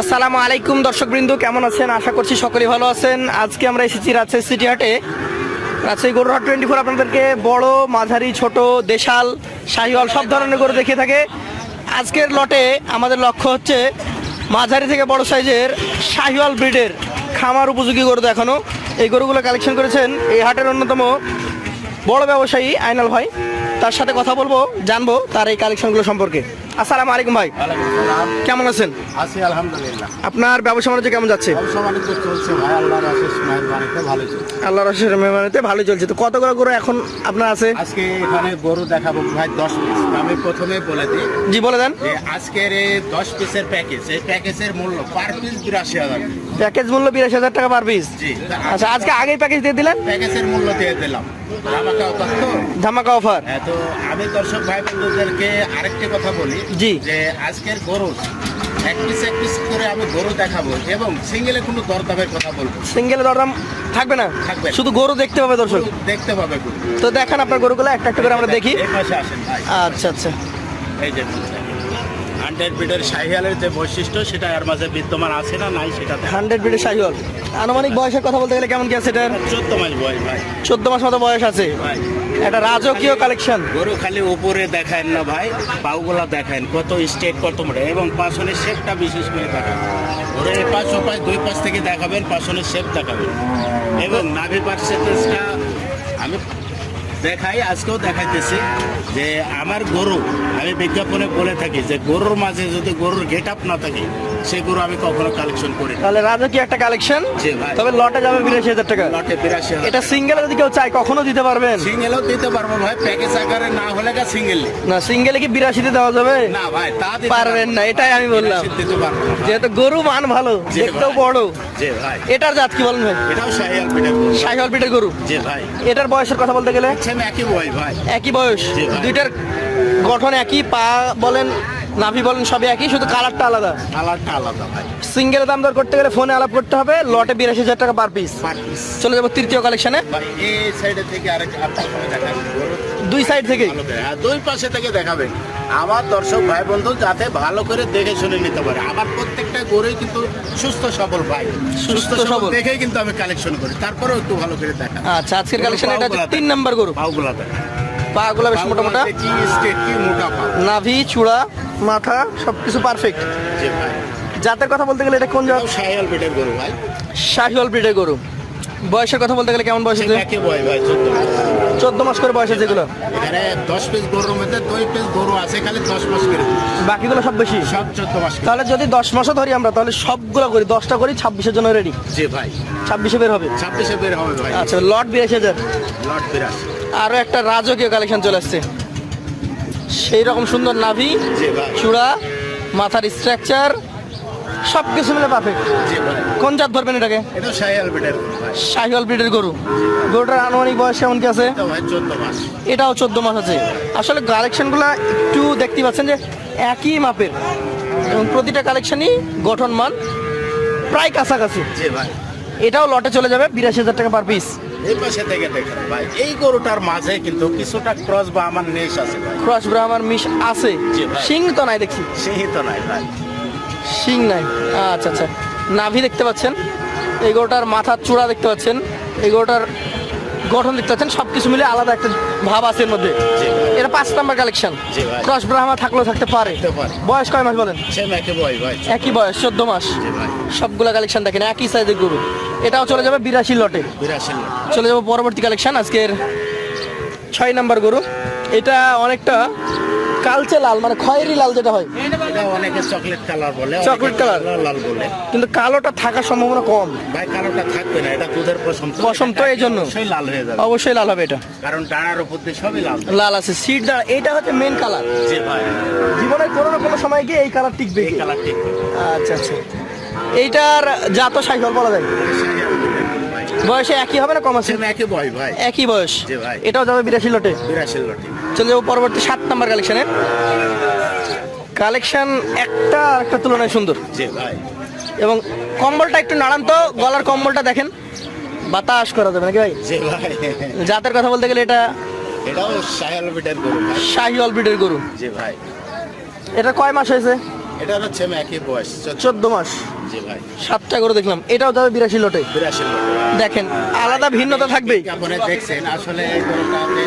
আসসালামু আলাইকুম দর্শকবৃন্দ, কেমন আছেন? আশা করছি সকলেই ভালো আছেন। আজকে আমরা এসেছি রাজশাহী সিটি হাটে। রাজশাহী গরুর হাট টোয়েন্টি ফোর আপনাদেরকে বড়, মাঝারি, ছোট, দেশাল, শাহিওয়াল সব ধরনের গরু দেখিয়ে থাকে। আজকের লটে আমাদের লক্ষ্য হচ্ছে মাঝারি থেকে বড় সাইজের শাহিওয়াল ব্রিডের খামার উপযোগী গরু দেখানো। এই গরুগুলো কালেকশন করেছেন এই হাটের অন্যতম বড় ব্যবসায়ী আইনাল ভাই। তার সাথে কথা বলব, জানব তার এই কালেকশনগুলো সম্পর্কে। আসসালামু আলাইকুম ভাই। কেমন আছেন? আছি আলহামদুলিল্লাহ। আপনার ব্যবসা বাণিজ্য কেমন যাচ্ছে? ব্যবসা বাণিজ্য চলছে ভাই আল্লাহর আশিস মায়ের ভালো চলছে। আল্লাহ রসের মেহমানিতে ভালোই চলছে। তো কতগুলো করে এখন আপনার আছে? আজকে এখানে গরু দেখাবো ভাই দশ পিস আমি প্রথমে বলে দিই জি বলে দেন। আজকের এই দশ পিসের প্যাকেজ এই প্যাকেজের মূল্য পার পিস বিরাশি হাজার। প্যাকেজ মূল্য বিরাশি হাজার টাকা পার পিস জি। আচ্ছা আজকে আগেই প্যাকেজ দিয়ে দিলেন? প্যাকেজের মূল্য দিয়ে দিলাম। ধামাকা অফার হ্যাঁ, তো আমি দর্শক ভাই বন্ধুদেরকে আরেকটি কথা বলি জি। যে আজকের গরু এক পিস এক পিস করে আমি গরু দেখাবো এবং সিঙ্গেলে কোনো দরদামের কথা বলব সিঙ্গেল দরদাম থাকবে না? থাকবে শুধু গরু দেখতে পাবে দর্শক। দেখতে পাবে তো দেখান আপনার গরুগুলো একটা একটা করে আমরা দেখি। আচ্ছা আচ্ছা। এই যে হান্ড্রেড বিডের শাহিয়ালের যে বৈশিষ্ট্য সেটা এর মাঝে বিদ্যমান আছে না নাই সেটা হান্ড্রেড বিডের শাহিওয়াল আনুমানিক বয়সের কথা বলতে গেলে কেমন কি আছে এটার? চোদ্দ মাস বয়স ভাই। চোদ্দ মাস মতো বয়স আছে। ভাই। একটা রাজকীয় কালেকশন। গরু খালি উপরে দেখায় না ভাই পাউগুলা দেখায় কত স্টেট কত মোটা। এবং পাশনের শেপটা বিশেষ করে দেখায়। গরুর এই পাশ ও পাশ দুই পাশ থেকে দেখাবেন পাশনের শেপ দেখাবেন। এবং নাভি পার্সেন্টেজটা দেখাই আজকেও দেখাইতেছি যে আমার গরু আমি বিজ্ঞাপনে বলে থাকি যে গরুর মাঝে যদি গরুর গেট আপ না থাকে সেই গরু আমি কখনো কালেকশন করি তাহলে রাজকীয় একটা কালেকশন তবে লটে যাবে বিরাশি হাজার টাকা। লটে বিরাশি এটা সিঙ্গেল যদি কেউ চায় কখনো দিতে পারবেন? সিঙ্গেলও দিতে পারব ভাই প্যাকেজ আকারে না হলে গা সিঙ্গেল না সিঙ্গেলে কি বিরাশিতে দেওয়া যাবে? না ভাই তা দিতে পারবেন না, এটাই আমি বললাম। দিতে পারব যেহেতু গরু মান ভালো দেখতেও বড়। জি ভাই। এটার জাত কি বলেন ভাই? এটাও শাহিয়াল পিঠে গরু। শাহিওয়াল পিঠের গরু। জি ভাই। এটার বয়সের কথা বলতে গেলে? সেম একই বয়স ভাই? একই বয়স। দুইটার গঠন একই পা বলেন নাভি বলেন সবই একই শুধু কালারটা আলাদা। কালারটা আলাদা ভাই। সিঙ্গেল দাম দর করতে গেলে ফোনে আলাপ করতে হবে লটে বিরাশি হাজার টাকা পার পিস চলে যাব তৃতীয় কালেকশনে এই সাইডের থেকে আরেক দুই সাইড থেকে? হ্যাঁ, দুই পাশে থেকে দেখাবে। আমার দর্শক ভাই বন্ধু যাতে ভালো করে দেখে শুনে নিতে পারে। আমার প্রত্যেকটা গরুই কিন্তু সুস্থ সবল ভাই। সুস্থ। সবল দেখেই কিন্তু আমি কালেকশন করি। তারপরেও একটু ভালো করে দেখা আচ্ছা আজকের কালেকশন এটা তিন নাম্বার গরু। পাউগুলা দেখা পা গুলা বেশ মোটা মোটা নাভি চূড়া মাথা সবকিছু পারফেক্ট জি ভাই। জাতের কথা বলতে গেলে এটা কোন জাত? শাহিয়াল পেটের গরু ভাই। শাহিওয়াল ব্রিডের গরু। বয়সের কথা বলতে গেলে কেমন বয়স আছে চোদ্দ মাস। করে বয়স আছে যেগুলো এখানে দশ পিস গরুর মধ্যে দুই পিস গরু আছে খালি দশ মাস করে। বাকিগুলো সব বেশি? সব চোদ্দ মাস তাহলে যদি দশ মাসও ধরি আমরা তাহলে সবগুলো করি দশটা করি ছাব্বিশের জন্য রেডি জি ভাই। ছাব্বিশে বের হবে? ছাব্বিশে বের হবে ভাই। আচ্ছা লট বিরাশি হাজার। লট বিরাশি। আরও একটা রাজকীয় কালেকশন চলে আসছে। সেই রকম সুন্দর নাভি চূড়া মাথার স্ট্রাকচার সব কিছু মিলে পারফেক্ট কোন জাত ধরবেন এটাকে? শাহিওয়াল ব্রিডের গরু গরুটার আনুমানিক বয়স কেমন কি আছে? এটাও চোদ্দ মাস আছে। আসলে কালেকশনগুলো একটু দেখতে পাচ্ছেন যে একই মাপের। এবং প্রতিটা কালেকশনই গঠন মান প্রায় কাছাকাছি। ভাই। এটাও লটে চলে যাবে বিরাশি হাজার টাকা পার পিস এই পাশে থেকে দেখেন ভাই এই গরুটার মাঝে কিন্তু কিছুটা ক্রস বা আমার নেশ আছে ভাই। ক্রস ব্রাহ্মার মিশ আছে। সিং তো নাই দেখি সিং তো নাই ভাই। শিং নাই। আচ্ছা আচ্ছা। নাভি দেখতে পাচ্ছেন। এই গরুটার মাথার চূড়া দেখতে পাচ্ছেন। এই গরুটার গঠন দেখতে পাচ্ছেন সব কিছু মিলে আলাদা একটা ভাব আছে এর মধ্যে। এটা পাঁচ নাম্বার কালেকশন দশ। ক্রস ব্রাহ্মা থাকলেও থাকতে পারে। বয়স কয় মাস বলেন? একই বয়স চোদ্দ মাস। সবগুলো সবগুলা কালেকশন দেখেন একই সাইজের গরু। এটাও চলে যাবে বিরাশি লটে। চলে যাব পরবর্তী কালেকশন আজকের ছয় নাম্বার গরু। এটা অনেকটা কালচে লাল মানে খয়েরি লাল যেটা হয়। এটা অনেকে চকলেট কালার বলে চকলেট কালার। কালো লাল বলে। কিন্তু কালোটা থাকার সম্ভাবনা কম। ভাই কালোটা থাকবে না এটা দুধের পশম। পশম তো এই জন্য। অবশ্যই লাল হয়ে যাবে। অবশ্যই লাল হবে এটা। কারণ ডানার উপর দিয়ে সবই লাল। লাল আছে সিট দ্বারা এটা হচ্ছে মেন কালার জি ভাই। জীবনের কোনো না কোনো সময় গিয়ে এই কালার টিকবে। এই কালার ঠিক আচ্ছা আচ্ছা। এইটার জাত সাইকেল বলা যায় বয়সে একই হবে না? কম আছে? সেম একে বয় ভাই। একই বয়স। এটাও যাবে বিরাশি লটে বিরাশি লটি চলে যাব পরবর্তী সাত নাম্বার কালেকশনে কালেকশন একটা আর একটা তুলনায় সুন্দর। এবং কম্বলটা একটু নাড়ান তো গলার কম্বলটা দেখেন। বাতাস করা যাবে নাকি ভাই? জাতের কথা বলতে গেলে এটা এটাও সায়াল বিটের গরু ভাই। শাহি অলবিডের গরু। জি ভাই। এটা কয় মাস হয়েছে? এটা হচ্ছে একই বয়স চোদ্দ। মাস। জি ভাই। সাতটা গরু দেখলাম। এটাও যাবে বিরাশি লটে বিরাশি দেখেন আলাদা ভিন্নতা থাকবেই। আপনি দেখছেন আসলে এই গরুটা আপনি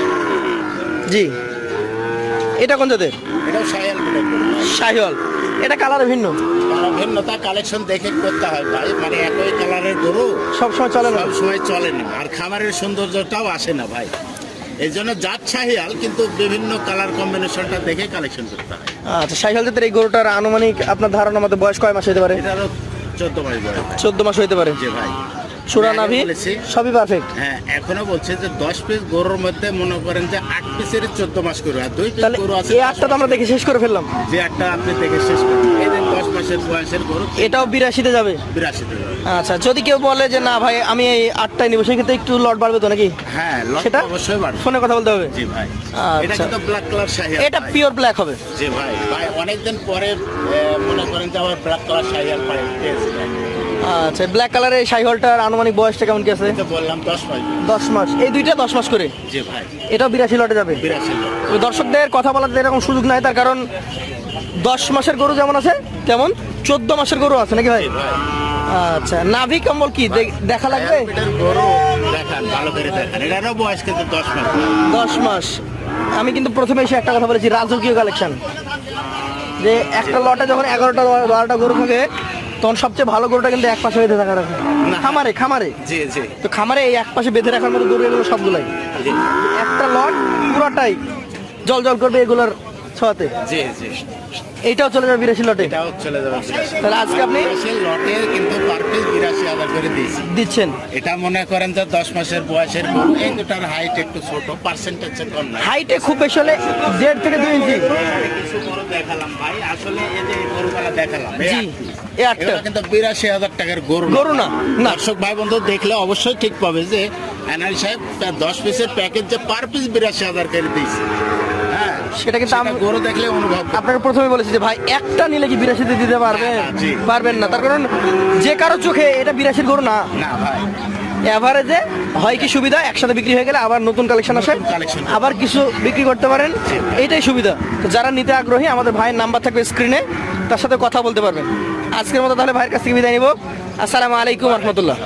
জি। এটা কোন জাতের? এটাও সায়াল বলে এটা কালার ভিন্ন? ভিন্নতা কালেকশন দেখে করতে হয় ভাই। মানে একই কালারের গরু সবসময় চলে না? সব সময় চলে না। আর খামারের সৌন্দর্যটাও আসে না ভাই। এই জন্য জাত শাহিয়াল কিন্তু বিভিন্ন কালার কম্বিনেশনটা দেখে কালেকশন করতে হয়। আচ্ছা শাহিওয়াল জাতের এই গরুটার আনুমানিক আপনার ধারণা মতো বয়স কয় মাস হতে পারে? এটারও চোদ্দ মাস বয়স। চোদ্দ মাস হতে পারে। জি ভাই। চূড়া নাভি সবই পারফেক্ট হ্যাঁ এখনও বলছে যে দশ পিস গরুর মধ্যে মনে করেন যে আট পিসের চোদ্দ মাস করে আর দুই পিস গরু আছে এই আটটা তো আমরা দেখে শেষ করে ফেললাম। যে একটা আপনি দেখে শেষ করুন। এই যে দশ মাসের বয়সের গরু এটাও বিরাশিতে যাবে? বিরাশি আচ্ছা যদি কেউ বলে যে না ভাই আমি এই আটটাই নিবো সেক্ষেত্রে একটু লট বাড়বে তো নাকি? হ্যাঁ লট সেটা? অবশ্যই বাড়বে। ফোনে কথা বলতে হবে। জি ভাই। এটা আচ্ছা কিন্তু ব্ল্যাক কালার শাহি এটা পিওর ব্ল্যাক হবে। জি ভাই। ভাই অনেকদিন পরে মনে করেন যে আবার ব্ল্যাক কালার শাহিয়াল পাই আচ্ছা ব্ল্যাক কালারের এই হলটার আনুমানিক বয়সটা কেমন কি আছে? বললাম দশ মাস। দশ মাস। এই দুইটা দশ মাস করে? জি ভাই। এটাও বিরাশি লটে যাবে? বিরাশি দর্শকদের কথা বলার এরকম সুযোগ নাই তার কারণ দশ মাসের গরু যেমন আছে তেমন চোদ্দ মাসের গরু আছে নাকি ভাই? আচ্ছা নাভি কম্বল কি? দেখা লাগবে? দশ মাস। আমি কিন্তু প্রথমে এসে একটা কথা বলেছি রাজকীয় কালেকশন যে একটা লটে যখন এগারোটা বারোটা গরু থাকে তখন সবচেয়ে ভালো গরুটা কিন্তু এক পাশে বেঁধে থাকা রাখে খামারে খামারে। জি জি। তো খামারে এই এক পাশে বেঁধে রাখার মতো গরু এগুলো সবগুলাই। একটা লট পুরোটাই জল জল করবে এগুলোর ছোঁয়াতে? জি জি। এইটাও চলে যাবে বিরাশি লটে? এটাও চলে যাবে তাহলে আজকে আপনি লটে কিন্তু পার পিস বিরাশি হাজার করে দিয়েছি। দিচ্ছেন? এটা মনে করেন যে দশ মাসের বয়সের গরু এই দুটার হাইট একটু ছোট পার্সেন্টেজ কম না। হাইটে খুব বেশি হলে দেড় থেকে দুই ইঞ্চি কিছু গরু দেখালাম ভাই। আসলে এই যে গরুগুলা দেখালাম জি এই আটটা। কিন্তু বিরাশি হাজার টাকার গরু গরু না না। দর্শক ভাই বন্ধু দেখলে অবশ্যই ঠিক পাবে যে এনআই সাহেব তার দশ পিসের প্যাকেজ যে পার পিস বিরাশি হাজার করে দিয়েছে। সেটা কিন্তু আমি গরু দেখলে অনুভব আপনাকে প্রথমে বলেছি যে ভাই একটা নিলে কি বিরাশিতে দিতে পারবেন? জি। পারবেন না। তার কারণ যে কারও চোখে এটা বিরাশির গরু না। না ভাই। এভারেজে হয় কি সুবিধা? একসাথে বিক্রি হয়ে গেলে আবার নতুন কালেকশন আসে। আবার কিছু বিক্রি করতে পারেন। এটাই সুবিধা। তো যারা নিতে আগ্রহী আমাদের ভাইয়ের নাম্বার থাকবে স্ক্রিনে তার সাথে কথা বলতে পারবেন। আজকের মতো তাহলে ভাইয়ের কাছ থেকে বিদায় নিব। আসসালামু আলাইকুম রহমতুল্লাহ।